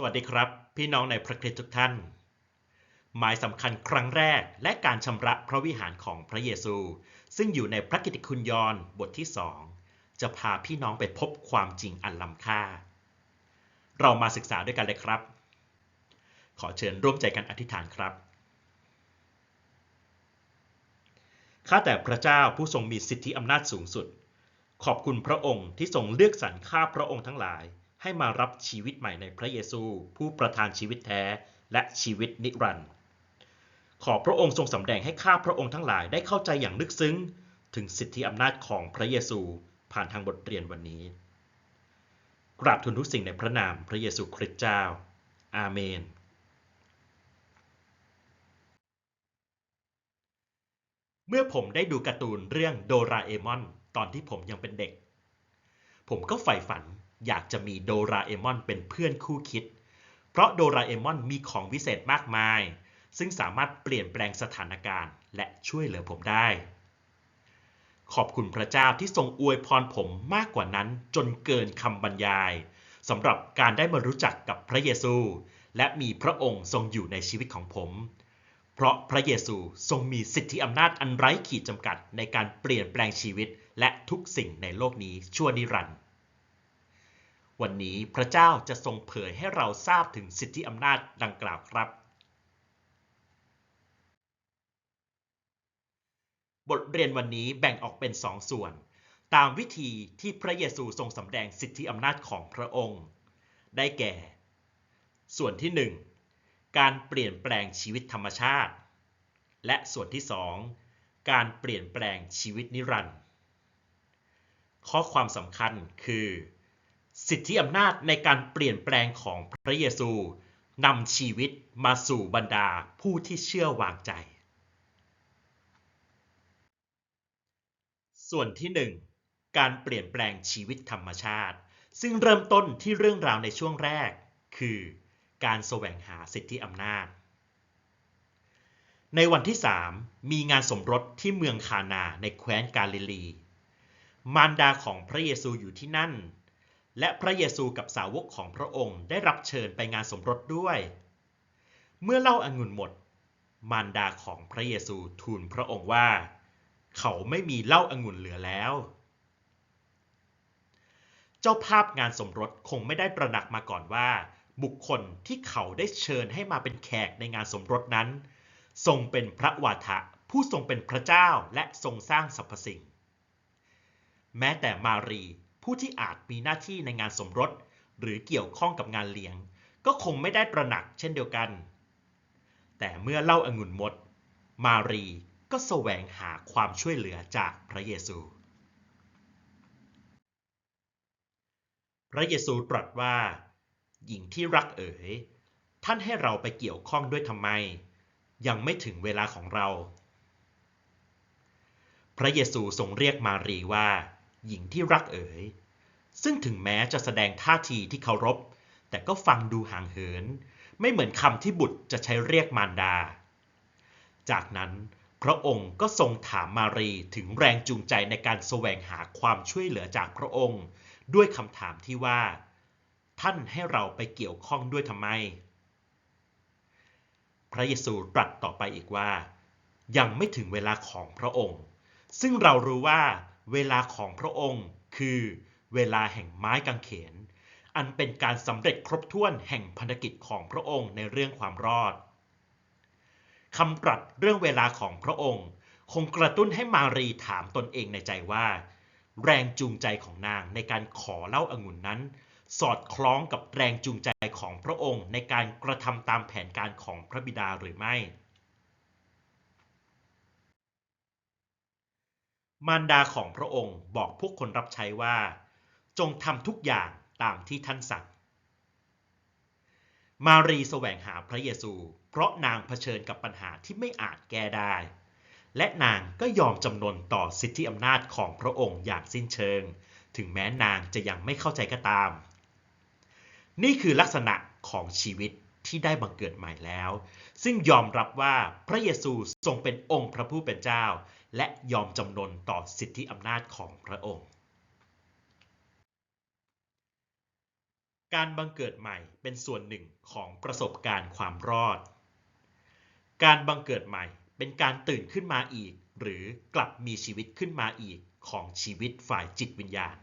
สวัสดีครับ พี่น้องในพระคริสต์ทุกท่าน หมายสำคัญครั้งแรกและการชำระพระวิหารของพระเยซู ซึ่งอยู่ในพระกิตติคุณยอห์นบทที่สองจะพาพี่น้องไปพบความจริงอันล้ำค่า เรามาศึกษาด้วยกันเลยครับ ขอเชิญร่วมใจกันอธิษฐานครับ ข้าแต่พระเจ้าผู้ทรงมีสิทธิอำนาจสูงสุด ขอบคุณพระองค์ที่ทรงเลือกสรรข้าพระองค์ทั้งหลาย ให้มารับชีวิตใหม่ในพระเยซู ผู้ประทานชีวิตแท้และชีวิตนิรันดร์ขอพระองค์ทรงสำแดงให้ข้าพระองค์ทั้งหลายได้เข้าใจอย่างลึกซึ้ง ถึงสิทธิอำนาจของพระเยซูผ่านทางบทเรียนวันนี้ กราบทูลทุกสิ่งในพระนามพระเยซูคริสต์เจ้า อาเมน เมื่อผมได้ดูการ์ตูนเรื่องโดราเอมอนตอนที่ผมยังเป็นเด็ก ผมก็ใฝ่ฝัน อยากจะมีโดราเอมอนเป็นเพื่อนคู่คิด เพราะโดราเอมอนมีของวิเศษมากมาย ซึ่งสามารถเปลี่ยนแปลงสถานการณ์ และช่วยเหลือผมได้ ขอบคุณพระเจ้าที่ทรงอวยพรผมมากกว่านั้นจนเกินคำบรรยายสำหรับการได้มารู้จักกับพระเยซู และมีพระองค์ทรงอยู่ในชีวิตของผม เพราะพระเยซูทรงมีสิทธิอำนาจอันไร้ขีดจำกัดในการเปลี่ยนแปลงชีวิตและทุกสิ่งในโลกนี้ชั่วนิรันดร์ วันนี้พระเจ้าจะทรงเผยให้เราทราบถึงสิทธิอำนาจดังกล่าวครับ บทเรียนวันนี้แบ่งออกเป็นสองส่วน ตามวิธีที่พระเยซูทรงสำแดงสิทธิอำนาจของพระองค์ ได้แก่ ส่วนที่หนึ่งการเปลี่ยนแปลงชีวิตธรรมชาติ และส่วนที่สองการเปลี่ยนแปลงชีวิตนิรันดร์ข้อความสำคัญคือ สิทธิอำนาจในการเปลี่ยนแปลงของพระเยซูนำชีวิตมาสู่บรรดาผู้ที่เชื่อวางใจ ส่วนที่หนึ่งการเปลี่ยนแปลงชีวิตธรรมชาติ ซึ่งเริ่มต้นที่เรื่องราวในช่วงแรก คือ การแสวงหาสิทธิอำนาจ ในวันที่ 3 มีงานสมรสที่เมืองคานาในแคว้นกาลิลี มารดาของพระเยซูอยู่ที่นั่น และพระเยซูกับสาวกของพระองค์ได้รับเชิญไปงานสมรสด้วย เมื่อเล้าอางุ่นหมด มารดาของพระเยซูทูลพระองค์ว่า เขาไม่มีเล้าอางุ่นเหลือแล้ว เจ้าภาพงานสมรสคงไม่ได้ตระหนักมาก่อนว่า บุคคลที่เขาได้เชิญให้มาเป็นแขกในงานสมรสนั้น ทรงเป็นพระวาทะผู้ทรงเป็นพระเจ้าและทรงสร้างสรรพสิ่ง แม้แต่มารี ผู้ที่อาจมีหน้าที่ในงานสมรส หรือเกี่ยวข้องกับงานเลี้ยง ก็คงไม่ได้ตระหนักเช่นเดียวกัน แต่เมื่อเล่าอางุ่นหมด มารีก็แสวงหาความช่วยเหลือจากพระเยซู พระเยซูตรัสว่า หญิงที่รักเอ๋ย ท่านให้เราไปเกี่ยวข้องด้วยทำไม ยังไม่ถึงเวลาของเรา พระเยซูทรงเรียกมารีว่า หญิงที่รักเอ๋ย ซึ่งถึงแม้จะแสดงท่าทีที่เคารพ แต่ก็ฟังดูห่างเหิน ไม่เหมือนคำที่บุตรจะใช้เรียกมารดา จากนั้นพระองค์ก็ทรงถามมารีถึงแรงจูงใจในการแสวงหาความช่วยเหลือจากพระองค์ ด้วยคำถามที่ว่า ท่านให้เราไปเกี่ยวข้องด้วยทำไม พระเยซูตรัสต่อไปอีกว่า ยังไม่ถึงเวลาของพระองค์ ซึ่งเรารู้ว่า เวลาของพระองค์ คือเวลาแห่งไม้กางเขน อันเป็นการสำเร็จครบถ้วนแห่งพันธกิจของพระองค์ในเรื่องความรอดคำตรัสเรื่องเวลาของพระองค์ คงกระตุ้นให้มารีถามตนเองในใจว่า แรงจูงใจของนางในการขอเล่าอางุ่นนั้น สอดคล้องกับแรงจูงใจของพระองค์ในการกระทำตามแผนการของพระบิดาหรือไม่ มารดาของพระองค์บอกพวกคนรับใช้ว่า จงทำทุกอย่างตามที่ท่านสั่ง มารีแสวงหาพระเยซู เพราะนางเผชิญกับปัญหาที่ไม่อาจแก้ได้ และนางก็ยอมจำนนต่อสิทธิอำนาจของพระองค์อย่างสิ้นเชิง ถึงแม้นางจะยังไม่เข้าใจก็ตาม นี่คือลักษณะของชีวิต ที่ได้บังเกิดใหม่แล้ว ซึ่งยอมรับว่าพระเยซูทรงเป็นองค์พระผู้เป็นเจ้า และยอมจำนนต่อสิทธิอำนาจของพระองค์ การบังเกิดใหม่เป็นส่วนหนึ่งของประสบการณ์ความรอด การบังเกิดใหม่เป็นการตื่นขึ้นมาอีก หรือกลับมีชีวิตขึ้นมาอีกของชีวิตฝ่ายจิตวิญญาณ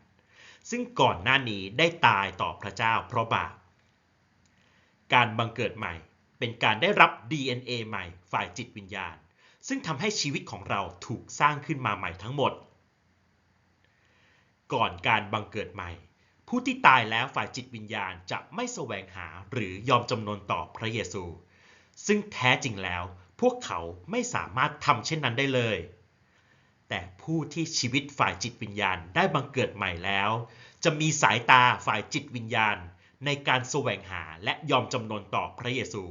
ซึ่งก่อนหน้านี้ได้ตายต่อพระเจ้าเพราะบาป การบังเกิดใหม่ เป็นการได้รับ DNA ใหม่ ฝ่ายจิตวิญญาณ ซึ่งทำให้ชีวิตของเราถูกสร้างขึ้นมาใหม่ทั้งหมด ก่อนการบังเกิดใหม่ ผู้ที่ตายแล้วฝ่ายจิตวิญญาณจะไม่แสวงหาหรือยอมจำนนต่อพระเยซู ซึ่งแท้จริงแล้วพวกเขาไม่สามารถทำเช่นนั้นได้เลย แต่ผู้ที่ชีวิตฝ่ายจิตวิญญาณได้บังเกิดใหม่แล้ว จะมีสายตาฝ่ายจิตวิญญาณ ในการแสวงหาและยอมจำนนต่อพระเยซู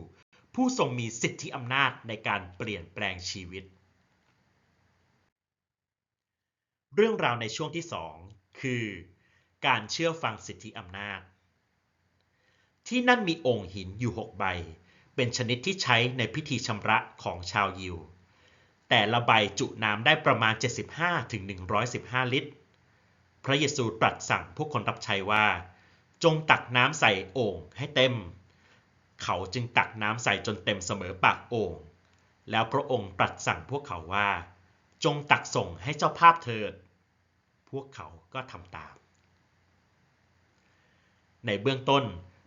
ผู้ทรงมีสิทธิอำนาจในการเปลี่ยนแปลงชีวิต เรื่องราวในช่วงที่สองคือ การเชื่อฟังสิทธิอำนาจ ที่นั่นมีองค์หินอยู่หกใบ เป็นชนิดที่ใช้ในพิธีชำระของชาวยิว แต่ละใบจุน้ำได้ประมาณ 75-115 ลิตร พระเยซูตรัสสั่งพวกคนรับใช้ว่า จงตักน้ำใส่โอ่งให้เต็ม เขาจึงตักน้ำใส่จนเต็มเสมอปากโอ่ง แล้วพระองค์ตรัสสั่งพวกเขาว่า จงตักส่งให้เจ้าภาพเถิด พวกเขาก็ทำตาม ในเบื้องต้น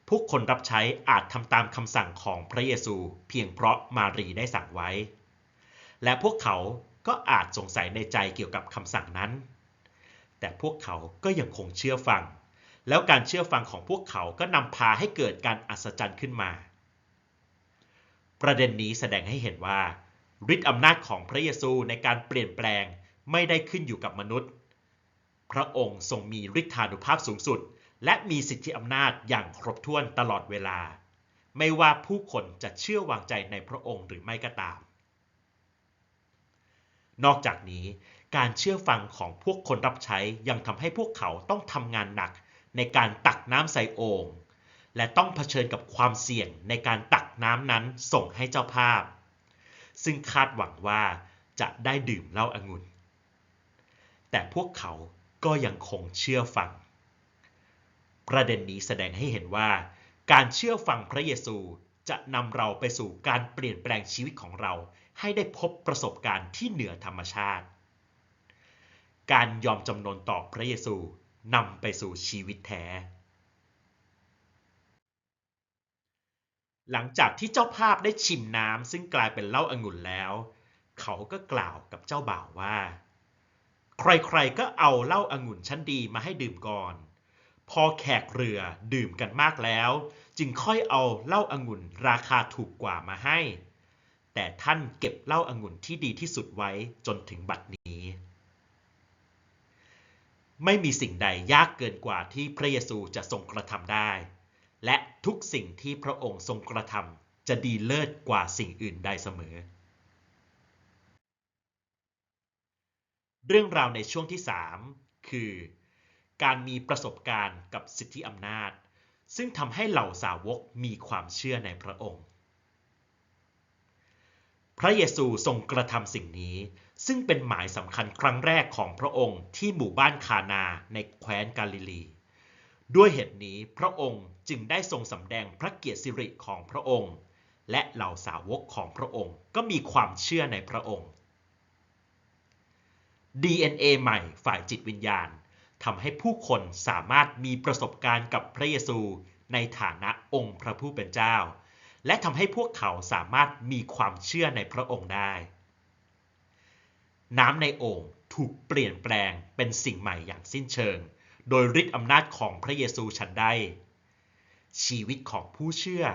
พวกคนรับใช้อาจทำตามคำสั่งของพระเยซูเพียงเพราะมารีได้สั่งไว้ และพวกเขาก็อาจสงสัยในใจเกี่ยวกับคำสั่งนั้น แต่พวกเขาก็ยังคงเชื่อฟัง แล้วการเชื่อฟังของพวกเขาก็นำพาให้เกิดการอัศจรรย์ขึ้นมา ประเด็นนี้แสดงให้เห็นว่าฤทธิอำนาจของพระเยซูในการเปลี่ยนแปลงไม่ได้ขึ้นอยู่กับมนุษย์ พระองค์ทรงมีฤทธานุภาพสูงสุด และมีสิทธิอำนาจอย่างครบถ้วนตลอดเวลา ไม่ว่าผู้คนจะเชื่อวางใจในพระองค์หรือไม่ก็ตาม นอกจากนี้การเชื่อฟังของพวกคนรับใช้ยังทำให้พวกเขาต้องทำงานหนัก ในการตักน้ำใส่โอ่งและต้องเผชิญกับความเสี่ยงในการตักน้ำนั้นส่งให้เจ้าภาพ ซึ่งคาดหวังว่าจะได้ดื่มเหล้าอางุ่น แต่พวกเขาก็ยังคงเชื่อฟัง ประเด็นนี้แสดงให้เห็นว่า การเชื่อฟังพระเยซูจะนำเราไปสู่การเปลี่ยนแปลงชีวิตของเรา ให้ได้พบประสบการณ์ที่เหนือธรรมชาติ การยอมจำนนต่อพระเยซู นำไปสู่ชีวิตแท้ หลังจากที่เจ้าภาพได้ชิมน้ำซึ่งกลายเป็นเหล้าอางุ่นแล้ว เขาก็กล่าวกับเจ้าบ่าวว่า ใครๆก็เอาเหล้าอางุ่นชั้นดีมาให้ดื่มก่อน พอแขกเรือดื่มกันมากแล้ว จึงค่อยเอาเหล้าอางุ่นราคาถูกกว่ามาให้ แต่ท่านเก็บเหล้าอางุ่นที่ดีที่สุดไว้จนถึงบัดนี้ ไม่มีสิ่งใดยากเกินกว่าที่พระเยซูจะทรงกระทำได้ และทุกสิ่งที่พระองค์ทรงกระทำจะดีเลิศกว่าสิ่งอื่นใดเสมอ เรื่องราวในช่วงที่ 3 คือ การมีประสบการณ์กับสิทธิอำนาจ ซึ่งทำให้เหล่าสาวกมีความเชื่อในพระองค์ พระเยซูทรงกระทำสิ่งนี้ ซึ่งเป็นหมายสำคัญครั้งแรกของพระองค์ที่หมู่บ้านคานาในแคว้นกาลิลี ด้วยเหตุนี้พระองค์จึงได้ทรงสำแดงพระเกียรติสิริของพระองค์ และเหล่าสาวกของพระองค์ก็มีความเชื่อในพระองค์ DNA ใหม่ฝ่ายจิตวิญญาณทำให้ผู้คนสามารถมีประสบการณ์กับพระเยซูในฐานะองค์พระผู้เป็นเจ้า และทำให้พวกเขาสามารถมีความเชื่อในพระองค์ได้ น้ำในโอ่งถูกเปลี่ยนแปลงเป็นสิ่งใหม่อย่างสิ้นเชิง โดยฤทธิอำนาจของพระเยซูฉันใดชีวิตของผู้เชื่อ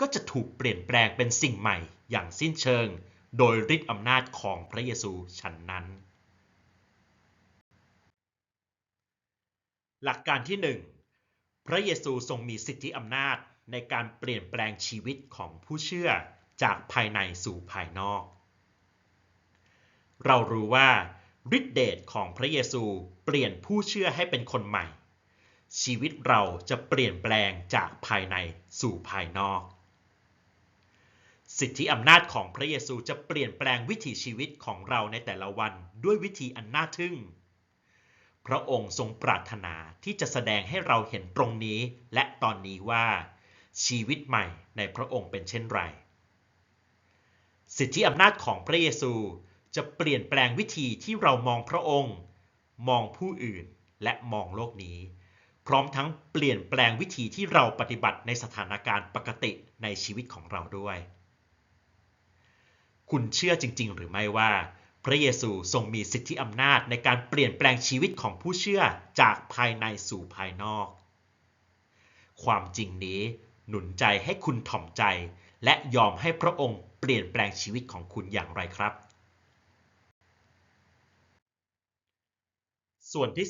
ก็จะถูกเปลี่ยนแปลงเป็นสิ่งใหม่อย่างสิ้นเชิง โดยฤทธิอำนาจของพระเยซูฉันนั้น หลักการที่ 1 พระเยซูทรงมีสิทธิอำนาจ ในการเปลี่ยนแปลงชีวิตของผู้เชื่อจากภายในสู่ภายนอก เรารู้ว่าฤทธิเดชของพระเยซูเปลี่ยนผู้เชื่อให้เป็นคนใหม่ ชีวิตเราจะเปลี่ยนแปลงจากภายในสู่ภายนอก สิทธิอำนาจของพระเยซูจะเปลี่ยนแปลงวิถีชีวิตของเราในแต่ละวันด้วยวิธีอันน่าทึ่ง พระองค์ทรงปรารถนาที่จะแสดงให้เราเห็นตรงนี้และตอนนี้ว่า ชีวิตใหม่ในพระองค์เป็นเช่นไร สิทธิอำนาจของพระเยซูจะเปลี่ยนแปลงวิธีที่เรามองพระองค์ มองผู้อื่นและมองโลกนี้ พร้อมทั้งเปลี่ยนแปลงวิธีที่เราปฏิบัติในสถานการณ์ปกติในชีวิตของเราด้วย คุณเชื่อจริง ๆ หรือไม่ว่า พระเยซูทรงมีสิทธิอำนาจในการเปลี่ยนแปลงชีวิตของผู้เชื่อจากภายในสู่ภายนอก ความจริงนี้ หนุนใจให้คุณถ่อมใจ และยอมให้พระองค์เปลี่ยนแปลงชีวิตของคุณอย่างไรครับ ส่วนที่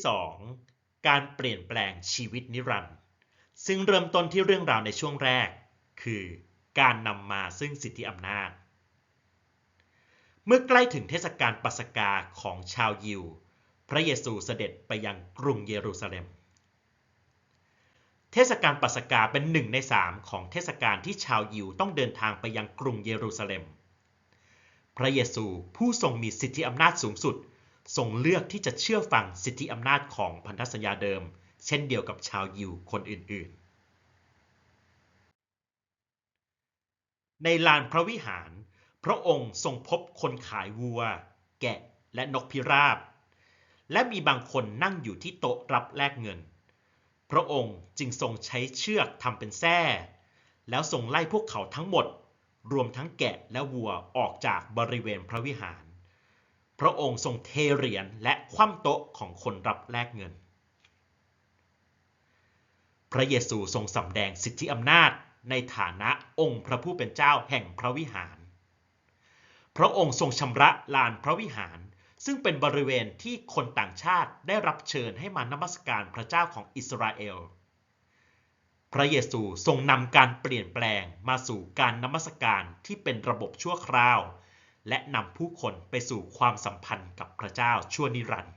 2 การเปลี่ยนแปลงชีวิตนิรันดร์ซึ่งเริ่มต้นที่เรื่องราวในช่วงแรก คือการนำมาซึ่งสิทธิอำนาจ เมื่อใกล้ถึงเทศกาลปัสกาของชาวยิว พระเยซูเสด็จไปยังกรุงเยรูซาเล็ม เทศกาลปัสกาเป็นหนึ่งในสามของเทศกาลที่ชาวยิวต้องเดินทางไปยังกรุงเยรูซาเล็ม พระเยซูผู้ทรงมีสิทธิอำนาจสูงสุด ทรงเลือกที่จะเชื่อฟังสิทธิอำนาจของพันธสัญญาเดิม เช่นเดียวกับชาวยิวคนอื่น ๆ ในลานพระวิหาร พระองค์ทรงพบคนขายวัว แกะและนกพิราบ และมีบางคนนั่งอยู่ที่โต๊ะรับแลกเงิน พระองค์จึงทรงใช้เชือกทำเป็นแส้แล้วทรงไล่พวกเขาทั้งหมด รวมทั้งแกะและวัวออกจากบริเวณพระวิหาร พระองค์ทรงเทเหรียญและคว่ำโต๊ะของคนรับแลกเงิน พระเยซูทรงสำแดงสิทธิอำนาจในฐานะองค์พระผู้เป็นเจ้าแห่งพระวิหาร พระองค์ทรงชำระลานพระวิหาร ซึ่งเป็นบริเวณที่คนต่างชาติได้รับเชิญให้มานมัสการพระเจ้าของอิสราเอล พระเยซูทรงนำการเปลี่ยนแปลงมาสู่การนมัสการที่เป็นระบบชั่วคราว และนำผู้คนไปสู่ความสัมพันธ์กับพระเจ้าชั่วนิรันดร์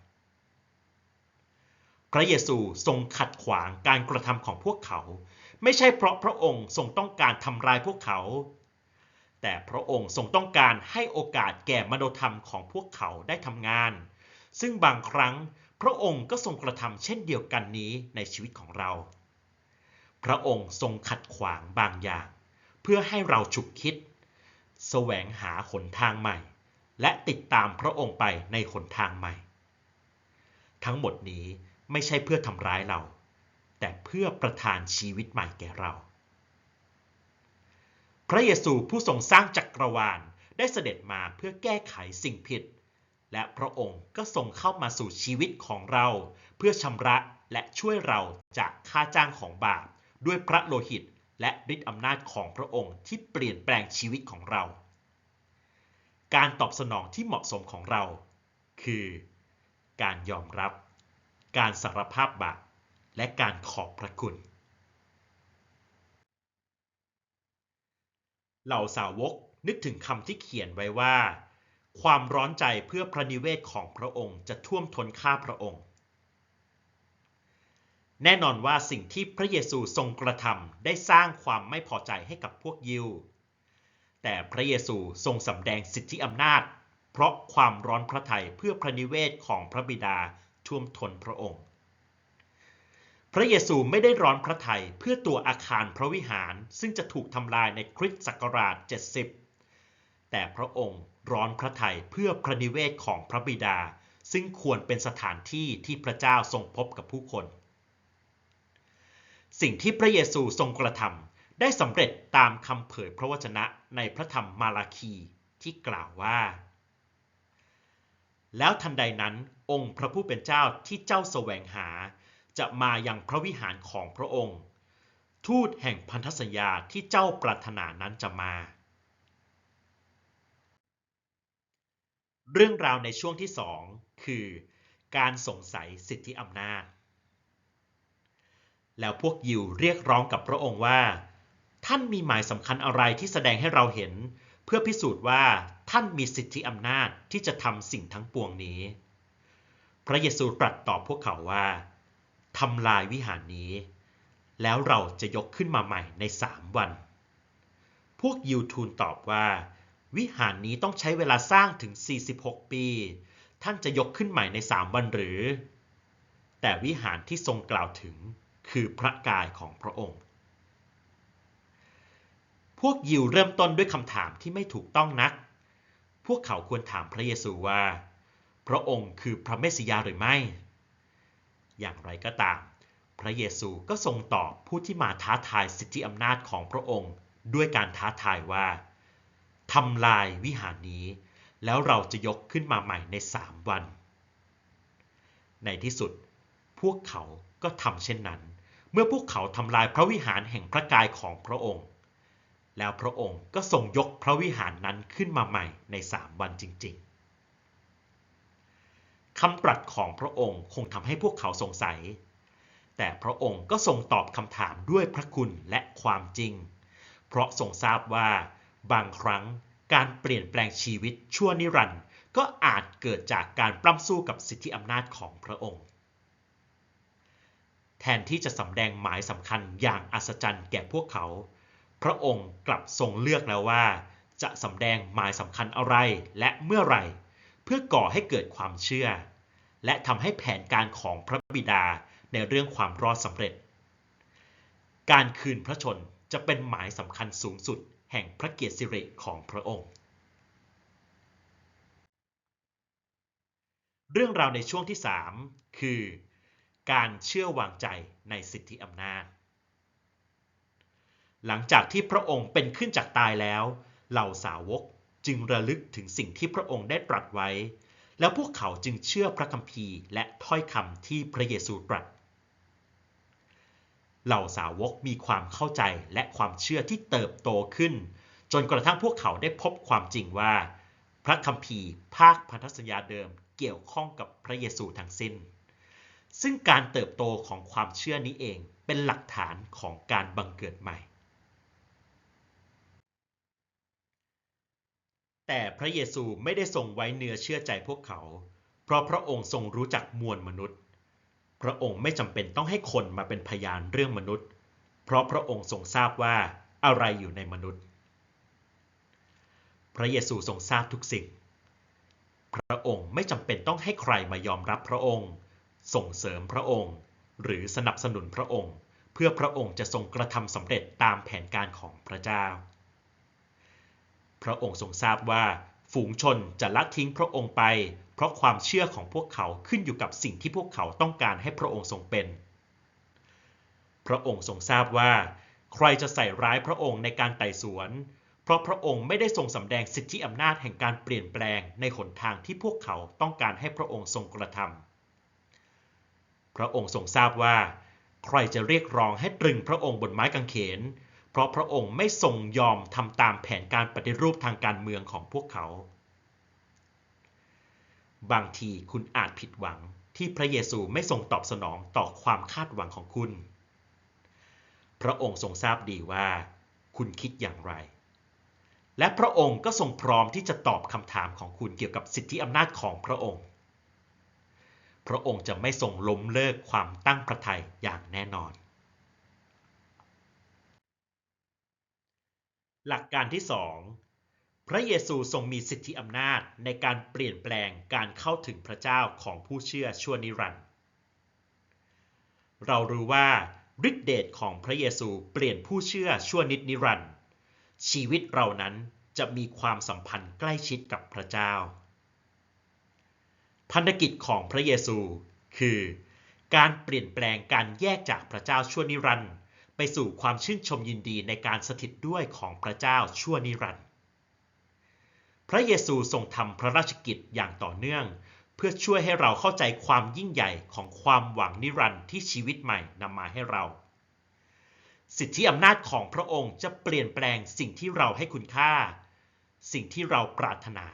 พระเยซูทรงขัดขวางการกระทำของพวกเขา ไม่ใช่เพราะพระองค์ทรงต้องการทำลายพวกเขา แต่พระองค์ทรงต้องการให้โอกาสแก่มโนธรรมของพวกเขาได้ทำงาน ซึ่งบางครั้งพระองค์ก็ทรงกระทำเช่นเดียวกันนี้ในชีวิตของเรา พระองค์ทรงขัดขวางบางอย่าง เพื่อให้เราฉุกคิด แสวงหาหนทางใหม่ และติดตามพระองค์ไปในหนทางใหม่ ทั้งหมดนี้ไม่ใช่เพื่อทำร้ายเรา แต่เพื่อประทานชีวิตใหม่แก่เรา ระเยซูผู้ทรงสร้างจักรวาลได้เสด็จมาเพื่อแก้ไขสิ่งผิด และพระองค์ก็ทรงเข้ามาสู่ชีวิตของเรา เพื่อชำระและช่วยเราจากค่าจ้างของบาป ด้วยพระโลหิตและฤทธิอำนาจของพระองค์ที่เปลี่ยนแปลงชีวิตของเรา การตอบสนองที่เหมาะสมของเรา คือ การยอมรับ การสารภาพบาปและการขอบพระคุณ เหล่าสาวกนึกถึงคำที่เขียนไว้ว่า ความร้อนใจเพื่อพระนิเวศของพระองค์จะท่วมท้นข้าพระองค์ แน่นอนว่าสิ่งที่พระเยซูทรงกระทำได้สร้างความไม่พอใจให้กับพวกยิว แต่พระเยซูทรงสำแดงสิทธิอำนาจ เพราะความร้อนพระทัยเพื่อพระนิเวศของพระบิดาท่วมท้นพระองค์ พระเยซูไม่ได้ร้อนพระทัยเพื่อตัวอาคารพระวิหารซึ่งจะถูกทำลายในคริสตศักราช 70 แต่พระองค์ร้อนพระทัยเพื่อพระนิเวศของพระบิดา ซึ่งควรเป็นสถานที่ที่พระเจ้าทรงพบกับผู้คน สิ่งที่พระเยซูทรงกระทำได้สำเร็จตามคำเผยพระวจนะในพระธรรมมาราคีที่กล่าวว่า แล้วทันใดนั้นองค์พระผู้เป็นเจ้าที่เจ้าแสวงหา จะมาอยังพระวิหารของพระองค์ ทูตแห่งพันธสัญญาที่เจ้าปรารถนานั้นจะมา เรื่องราวในช่วงที่สองคือ การสงสัยสิทธิอำนาจ แล้วพวกยิวเรียกร้องกับพระองค์ว่า ท่านมีหมายสำคัญอะไรที่แสดงให้เราเห็น เพื่อพิสูจน์ว่าท่านมีสิทธิอำนาจที่จะทำสิ่งทั้งปวงนี้ พระเยซูตรัสตอบพวกเขาว่า ทำลายวิหารนี้ แล้วเราจะยกขึ้นมาใหม่ในสามวัน พวกยิวทูลตอบว่า วิหารนี้ต้องใช้เวลาสร้างถึง 46 ปี ท่านจะยกขึ้นใหม่ในสามวันหรือ แต่วิหารที่ทรงกล่าวถึงคือพระกายของพระองค์ พวกยิวเริ่มต้นด้วยคำถามที่ไม่ถูกต้องนัก พวกเขาควรถามพระเยซูว่า พระองค์คือพระเมสสิยาหรือไม่ อย่างไรก็ตาม พระเยซูก็ทรงตอบผู้ที่มาท้าทายสิทธิอำนาจของพระองค์ ด้วยการท้าทายว่าทำลายวิหารนี้ แล้วเราจะยกขึ้นมาใหม่ในสามวัน ในที่สุด พวกเขาก็ทำเช่นนั้น เมื่อพวกเขาทำลายพระวิหารแห่งพระกายของพระองค์ แล้วพระองค์ก็ทรงยกพระวิหารนั้นขึ้นมาใหม่ในสามวันจริง ๆ คำตรัสของพระองค์คงทำให้พวกเขาสงสัย แต่พระองค์ก็ทรงตอบคำถามด้วยพระคุณและความจริง เพราะทรงทราบว่า บางครั้งการเปลี่ยนแปลงชีวิตชั่วนิรันดร์ก็อาจเกิดจากการปล้ำสู้กับสิทธิอำนาจของพระองค์ แทนที่จะสำแดงหมายสำคัญอย่างอัศจรรย์แก่พวกเขา พระองค์กลับทรงเลือกแล้วว่า จะสำแดงหมายสำคัญอะไรและเมื่อไหร่ เพื่อก่อให้เกิดความเชื่อ และทำให้แผนการของพระบิดาในเรื่องความรอดสำเร็จ การคืนพระชนจะเป็นหมายสำคัญสูงสุดแห่งพระเกียรติสิริของพระองค์ เรื่องราวในช่วงที่ 3 คือ การเชื่อวางใจในสิทธิอำนาจ หลังจากที่พระองค์เป็นขึ้นจากตายแล้ว เหล่าสาวก จึงระลึกถึงสิ่งที่พระองค์ได้ตรัสไว้ แล้วพวกเขาจึงเชื่อพระคัมภีร์และถ้อยคำที่พระเยซูตรัส เหล่าสาวกมีความเข้าใจและความเชื่อที่เติบโตขึ้น จนกระทั่งพวกเขาได้พบความจริงว่า พระคัมภีร์ภาคพันธสัญญาเดิมเกี่ยวข้องกับพระเยซูทั้งสิ้น ซึ่งการเติบโตของความเชื่อนี้เองเป็นหลักฐานของการบังเกิดใหม่ แต่พระเยซูไม่ได้ทรงไว้เนื้อเชื่อใจพวกเขา เพราะพระองค์ทรงรู้จักมวลมนุษย์ พระองค์ไม่จำเป็นต้องให้คนมาเป็นพยานเรื่องมนุษย์ เพราะพระองค์ทรงทราบว่าอะไรอยู่ในมนุษย์ พระเยซูทรงทราบทุกสิ่ง พระองค์ไม่จำเป็นต้องให้ใครมายอมรับพระองค์ ส่งเสริมพระองค์ หรือสนับสนุนพระองค์ เพื่อพระองค์จะทรงกระทำสำเร็จตามแผนการของพระเจ้า พระองค์ทรงทราบว่า ฝูงชนจะละทิ้งพระองค์ไป เพราะความเชื่อของพวกเขาขึ้นอยู่กับสิ่งที่พวกเขาต้องการให้พระองค์ทรงเป็น พระองค์ทรงทราบว่า ใครจะใส่ร้ายพระองค์ในการไต่สวน เพราะพระองค์ไม่ได้ทรงสำแดงสิทธิอำนาจแห่งการเปลี่ยนแปลงในหนทางที่พวกเขาต้องการให้พระองค์ทรงกระทำพระองค์ทรงทราบว่า ใครจะเรียกร้องให้ตรึงพระองค์บนไม้กางเขน เพราะพระองค์ไม่ทรงยอมทำตามแผนการปฏิรูปทางการเมืองของพวกเขา บางทีคุณอาจผิดหวังที่พระเยซูไม่ทรงตอบสนองต่อความคาดหวังของคุณ พระองค์ทรงทราบดีว่า คุณคิดอย่างไร และพระองค์ก็ทรงพร้อมที่จะตอบคำถามของคุณเกี่ยวกับสิทธิอำนาจของพระองค์ พระองค์จะไม่ทรงล้มเลิกความตั้งพระทัยอย่างแน่นอน หลักการที่ 2 พระเยซูทรงมีสิทธิอำนาจในการเปลี่ยนแปลงการเข้าถึงพระเจ้าของผู้เชื่อชั่วนิรันดร์เรารู้ว่าฤทธิเดชของพระเยซูเปลี่ยนผู้เชื่อชั่วนิดนิรันดร์ชีวิตเรานั้นจะมีความสัมพันธ์ใกล้ชิดกับพระเจ้า พันธกิจของพระเยซูคือ การเปลี่ยนแปลงการแยกจากพระเจ้าชั่วนิรันดร์ ไปสู่ความชื่นชมยินดีในการสถิตด้วยของพระเจ้าชั่วนิรันดร์พระเยซูทรงทำพระราชกิจอย่างต่อเนื่อง เพื่อช่วยให้เราเข้าใจความยิ่งใหญ่ของความหวังนิรันดร์ที่ชีวิตใหม่นำมาให้เรา สิทธิอำนาจของพระองค์จะเปลี่ยนแปลงสิ่งที่เราให้คุณค่า สิ่งที่เราปรารถนา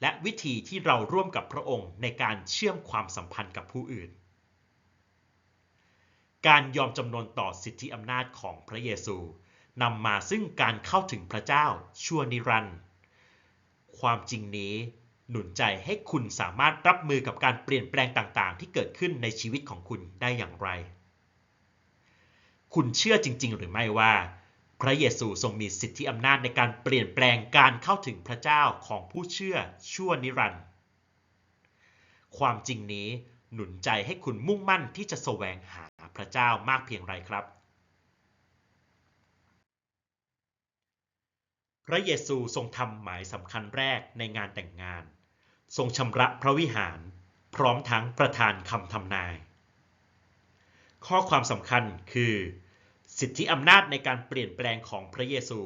และวิธีที่เราร่วมกับพระองค์ในการเชื่อมความสัมพันธ์กับผู้อื่น การยอมจำนนต่อสิทธิอำนาจของพระเยซูนำมาซึ่งการเข้าถึงพระเจ้าชั่วนิรันดร์ความจริงนี้หนุนใจให้คุณสามารถรับมือกับการเปลี่ยนแปลงต่างๆ ที่เกิดขึ้นในชีวิตของคุณได้อย่างไร คุณเชื่อจริง ๆ หรือไม่ว่า พระเยซูทรงมีสิทธิอำนาจในการเปลี่ยนแปลงการเข้าถึงพระเจ้าของผู้เชื่อชั่วนิรันดร์ความจริงนี้ หนุนใจให้คุณมุ่งมั่นที่จะแสวงหาพระเจ้ามากเพียงไรครับ พระเยซูทรงทำหมายสำคัญแรกในงานแต่งงาน ทรงชำระพระวิหาร พร้อมทั้งประทานคำทำนาย ข้อความสำคัญคือ สิทธิอำนาจในการเปลี่ยนแปลงของพระเยซู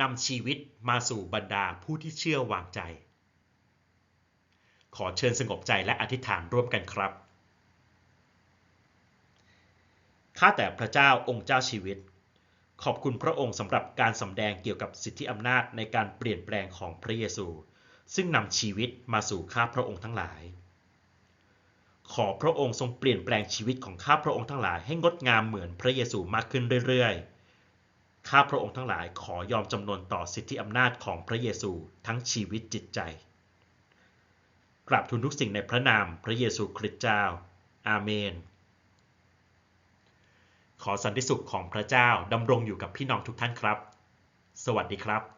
นำชีวิตมาสู่บรรดาผู้ที่เชื่อวางใจ ขอเชิญสงบใจและอธิษฐานร่วมกันครับ ข้าแต่พระเจ้าองค์เจ้าชีวิต ขอบคุณพระองค์สำหรับการสำแดงเกี่ยวกับสิทธิอำนาจในการเปลี่ยนแปลงของพระเยซู ซึ่งนำชีวิตมาสู่ข้าพระองค์ทั้งหลาย ขอพระองค์ทรงเปลี่ยนแปลงชีวิตของข้าพระองค์ทั้งหลายให้งดงามเหมือนพระเยซูมากขึ้นเรื่อยๆข้าพระองค์ทั้งหลายขอยอมจำนนต่อสิทธิอำนาจของพระเยซูทั้งชีวิตจิตใจ กราบทูลทุกสิ่งในพระนามพระเยซูคริสต์เจ้า อาเมน ขอสันติสุขของพระเจ้าดำรงอยู่กับพี่น้องทุกท่านครับ สวัสดีครับ